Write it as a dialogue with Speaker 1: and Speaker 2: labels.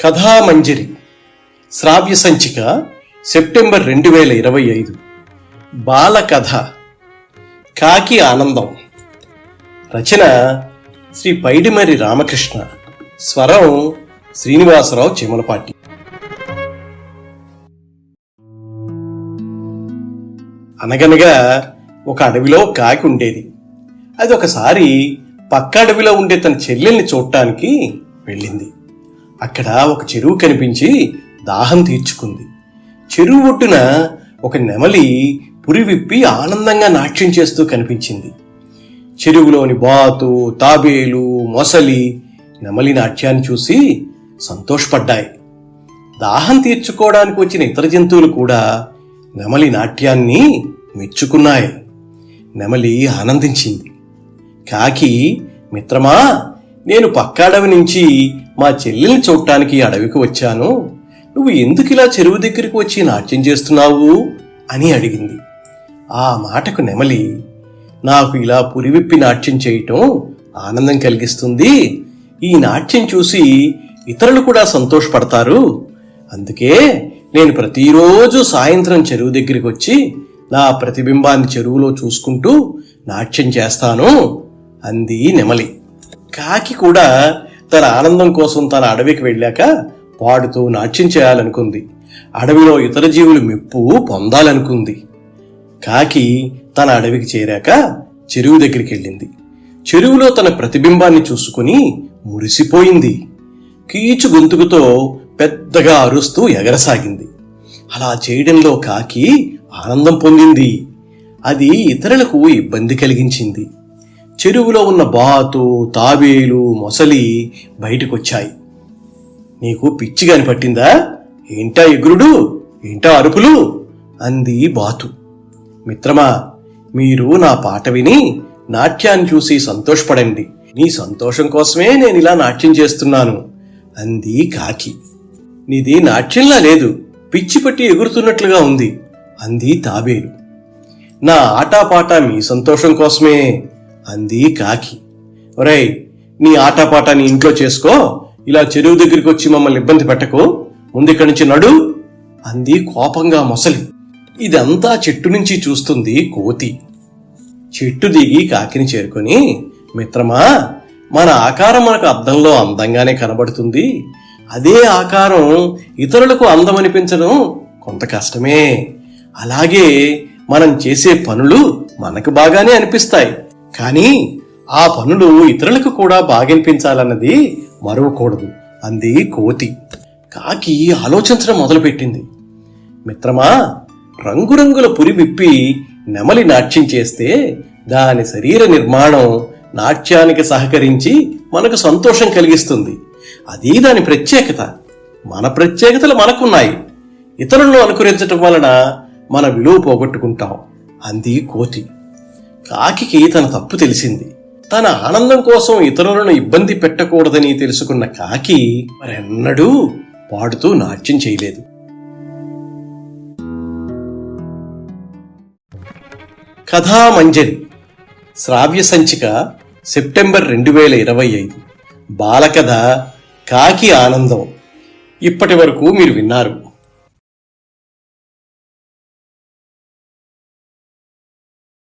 Speaker 1: కథామంజరి శ్రావ్య సంచిక సెప్టెంబర్ రెండు వేల ఇరవై ఐదు. బాల కథ కాకి ఆనందం. రచన శ్రీ పైడిమరి రామకృష్ణ. స్వరం శ్రీనివాసరావు చిమలపాటి. అనగనగా ఒక అడవిలో కాకి ఉండేది. అది ఒకసారి పక్క అడవిలో ఉండే తన చెల్లెల్ని చూడటానికి వెళ్ళింది. అక్కడ ఒక చెరువు కనిపించి దాహం తీర్చుకుంది. చెరువు ఒడ్డున ఒక నెమలి పురి విప్పి ఆనందంగా నాట్యం చేస్తూ కనిపించింది. చెరువులోని బాతు తాబేలు మొసలి నెమలి నాట్యాన్ని చూసి సంతోషపడ్డాయి. దాహం తీర్చుకోవడానికి వచ్చిన ఇతర జంతువులు కూడా నెమలి నాట్యాన్ని మెచ్చుకున్నాయి. నెమలి ఆనందించింది. కాకి మిత్రమా నేను పక్కాడవి నుంచి మా చెల్లెల్ని చూడటానికి అడవికి వచ్చాను. నువ్వు ఎందుకు ఇలా చెరువు దగ్గరికి వచ్చి నాట్యం చేస్తున్నావు? అని అడిగింది. ఆ మాటకు నెమలి నాకు ఇలా పురివిప్పి నాట్యం చేయటం ఆనందం కలిగిస్తుంది. ఈ నాట్యం చూసి ఇతరులు కూడా సంతోషపడతారు. అందుకే నేను ప్రతిరోజు సాయంత్రం చెరువు దగ్గరికి వచ్చి నా ప్రతిబింబాన్ని చెరువులో చూసుకుంటూ నాట్యం చేస్తాను అంది నెమలి. కాకి కూడా తన ఆనందం కోసం తన అడవికి వెళ్ళాక పాడుతూ నాట్యం చేయాలనుకుంది. అడవిలో ఇతర జీవులు మెప్పు పొందాలనుకుంది. కాకి తన అడవికి చేరాక చెరువు దగ్గరికి వెళ్ళింది. చెరువులో తన ప్రతిబింబాన్ని చూసుకుని మురిసిపోయింది. కీచు గొంతుకుతో పెద్దగా అరుస్తూ ఎగరసాగింది. అలా చేయడంలో కాకి ఆనందం పొందింది. అది ఇతరులకు ఇబ్బంది కలిగించింది. చెరువులో ఉన్న బాతు తాబేలు మొసలి బయటకొచ్చాయి. నీకు పిచ్చిగాని పట్టిందా? ఏంటా ఎగురుడు? ఏంటా అరుపులు? అంది బాతు. మిత్రమా మీరు నా పాట విని నాట్యాన్ని చూసి సంతోషపడండి. నీ సంతోషం కోసమే నేను ఇలా నాట్యం చేస్తున్నాను అంది కాకి. నీది నాట్యంలా లేదు పిచ్చి పట్టి ఎగురుతున్నట్లుగా ఉంది అంది తాబేలు. నా ఆటాపాట మీ సంతోషం కోసమే అంది కాకి. ఒరేయ్ నీ ఆటపాట నీ ఇంట్లో చేసుకో ఇలా చెరువు దగ్గరికి వచ్చి మమ్మల్ని ఇబ్బంది పెట్టకు ముందు ఇక్కడి నుంచి నడు అంది కోపంగా మొసలి. ఇదంతా చెట్టు నుంచి చూస్తుంది కోతి. చెట్టు దిగి కాకిని చేరుకొని మిత్రమా మన ఆకారం మనకు అద్దంలో అందంగానే కనబడుతుంది. అదే ఆకారం ఇతరులకు అందమనిపించడం కొంత కష్టమే. అలాగే మనం చేసే పనులు మనకు బాగానే అనిపిస్తాయి. కానీ ఆ పనులు ఇతరులకు కూడా బాగనిపించాలన్నది మరవకూడదు. అంది కోతి. కాకి ఆలోచించడం మొదలుపెట్టింది. మిత్రమా రంగురంగుల పురి విప్పి నెమలి నాట్యం చేస్తే దాని శరీర నిర్మాణం నాట్యానికి సహకరించి మనకు సంతోషం కలిగిస్తుంది. అది దాని ప్రత్యేకత. మన ప్రత్యేకతలు మనకున్నాయి. ఇతరులను అనుకరించటం వలన మన విలువ పోగొట్టుకుంటాం. అంది కోతి. కాకికి తన తప్పు తెలిసింది. తన ఆనందం కోసం ఇతరులను ఇబ్బంది పెట్టకూడదని తెలుసుకున్న కాకి మరెన్నడూ పాడుతూ నాట్యం చేయలేదు. కథామంజరి శ్రావ్య సంచిక సెప్టెంబర్ రెండు వేల ఇరవై ఐదు. బాలకథ కాకి ఆనందం. ఇప్పటి వరకు మీరు విన్నారు.